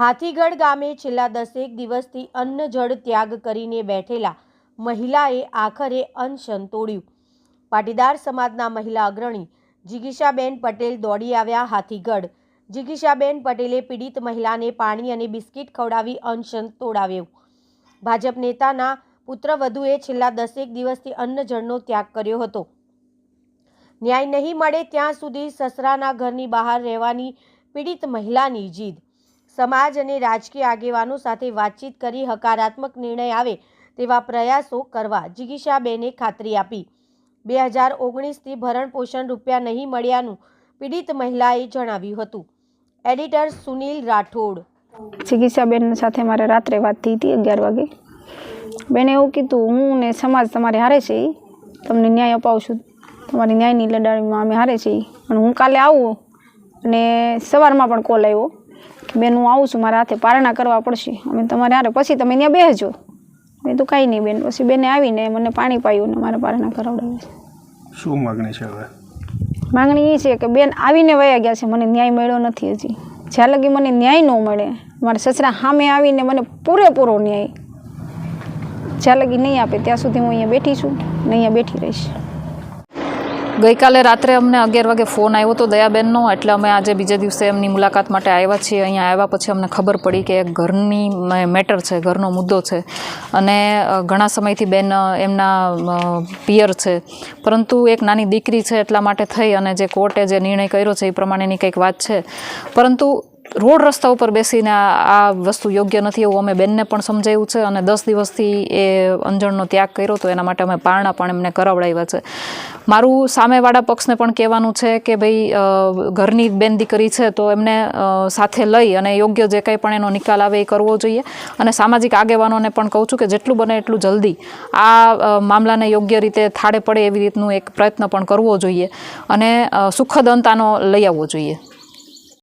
હાથીગઢ ગામે છેલ્લા દસેક દિવસથી અન્ન જળ ત્યાગ કરીને બેઠેલા મહિલાએ આખરે અનશન તોડ્યું. પાટીદાર સમાજના મહિલા અગ્રણી જિગીશાબેન પટેલ દોડી આવ્યા હાથીગઢ. જિગીશાબેન પટેલે પીડિત મહિલાને પાણી અને બિસ્કિટ ખવડાવી અનશન તોડાવ્યું. ભાજપ નેતાના પુત્રવધુએ છેલ્લા દસેક દિવસથી અન્ન જળનો ત્યાગ કર્યો હતો. ન્યાય નહીં મળે ત્યાં સુધી સસરાના ઘરની બહાર રહેવાની પીડિત મહિલાની જીદ સમાજ અને રાજકીય આગેવાનો સાથે વાતચીત કરી હકારાત્મક નિર્ણય આવે તેવા પ્રયાસો કરવા જિગીશાબેને ખાતરી આપી. બે હજાર ઓગણીસથી ભરણ પોષણ રૂપિયા નહીં મળ્યાનું પીડિત મહિલાએ જણાવ્યું હતું. એડિટર સુનિલ રાઠોડ. જિગીશાબેન સાથે મારે રાત્રે વાત થઈ હતી અગિયાર વાગે. બેને એવું કીધું, હું ને સમાજ તમારે હારે છે તમને ન્યાય અપાવશું. તમારી ન્યાયની લડાઈમાં અમે હારે છીએ. અને હું કાલે આવું અને સવારમાં પણ કોલ આવ્યો. બેન હું આવું છું મારા હાથે પારણા કરવા પડશે. અમે તમારે હારે પછી તમે ત્યાં બેસજો. મેં તો કાંઈ નહીં બેન પછી બેને આવીને મને પાણી પાયું ને મારે પારણા કરાવડાવે છે. શું માગણી છે હવે? માંગણી એ છે કે બેન આવીને વયા ગયા છે મને ન્યાય મળ્યો નથી હજી. જ્યાં લગી મને ન્યાય ન મળે મારા સસરા સામે આવીને મને પૂરેપૂરો ન્યાય. જ્યાં લગી નહીં આપે ત્યાં સુધી હું અહીંયા બેઠી છું ને અહીંયા બેઠી રહીશ. ગઈકાલે રાત્રે અમને અગિયાર વાગે ફોન આવ્યો હતો દયાબેનનો, એટલે અમે આજે બીજા દિવસે એમની મુલાકાત માટે આવ્યા છીએ. અહીંયા આવ્યા પછી અમને ખબર પડી કે ઘરની મેટર છે, ઘરનો મુદ્દો છે. અને ઘણા સમયથી બેન એમના પિયર છે. પરંતુ એક નાની દીકરી છે એટલા માટે થઈ અને જે કોર્ટે જે નિર્ણય કર્યો છે એ પ્રમાણેની કંઈક વાત છે. પરંતુ રોડ રસ્તા ઉપર બેસીને આ વસ્તુ યોગ્ય નથી એવું અમે બેનને પણ સમજાવ્યું છે અને દસ દિવસથી એ અંજણનો ત્યાગ કર્યો તો એના માટે અમે પારણા પણ એમને કરાવડાવ્યા છે. મારું સામેવાળા પક્ષને પણ કહેવાનું છે કે ભાઈ ઘરની બેન દીકરી છે તો એમને સાથે લઈ અને યોગ્ય જે કંઈ પણ એનો નિકાલ આવે એ કરવો જોઈએ. અને સામાજિક આગેવાનોને પણ કહું છું કે જેટલું બને એટલું જલ્દી આ મામલાને યોગ્ય રીતે થાળે પડે એવી રીતનું એક પ્રયત્ન પણ કરવો જોઈએ. અને સુખદ અંત આનો લઈ આવવો જોઈએ.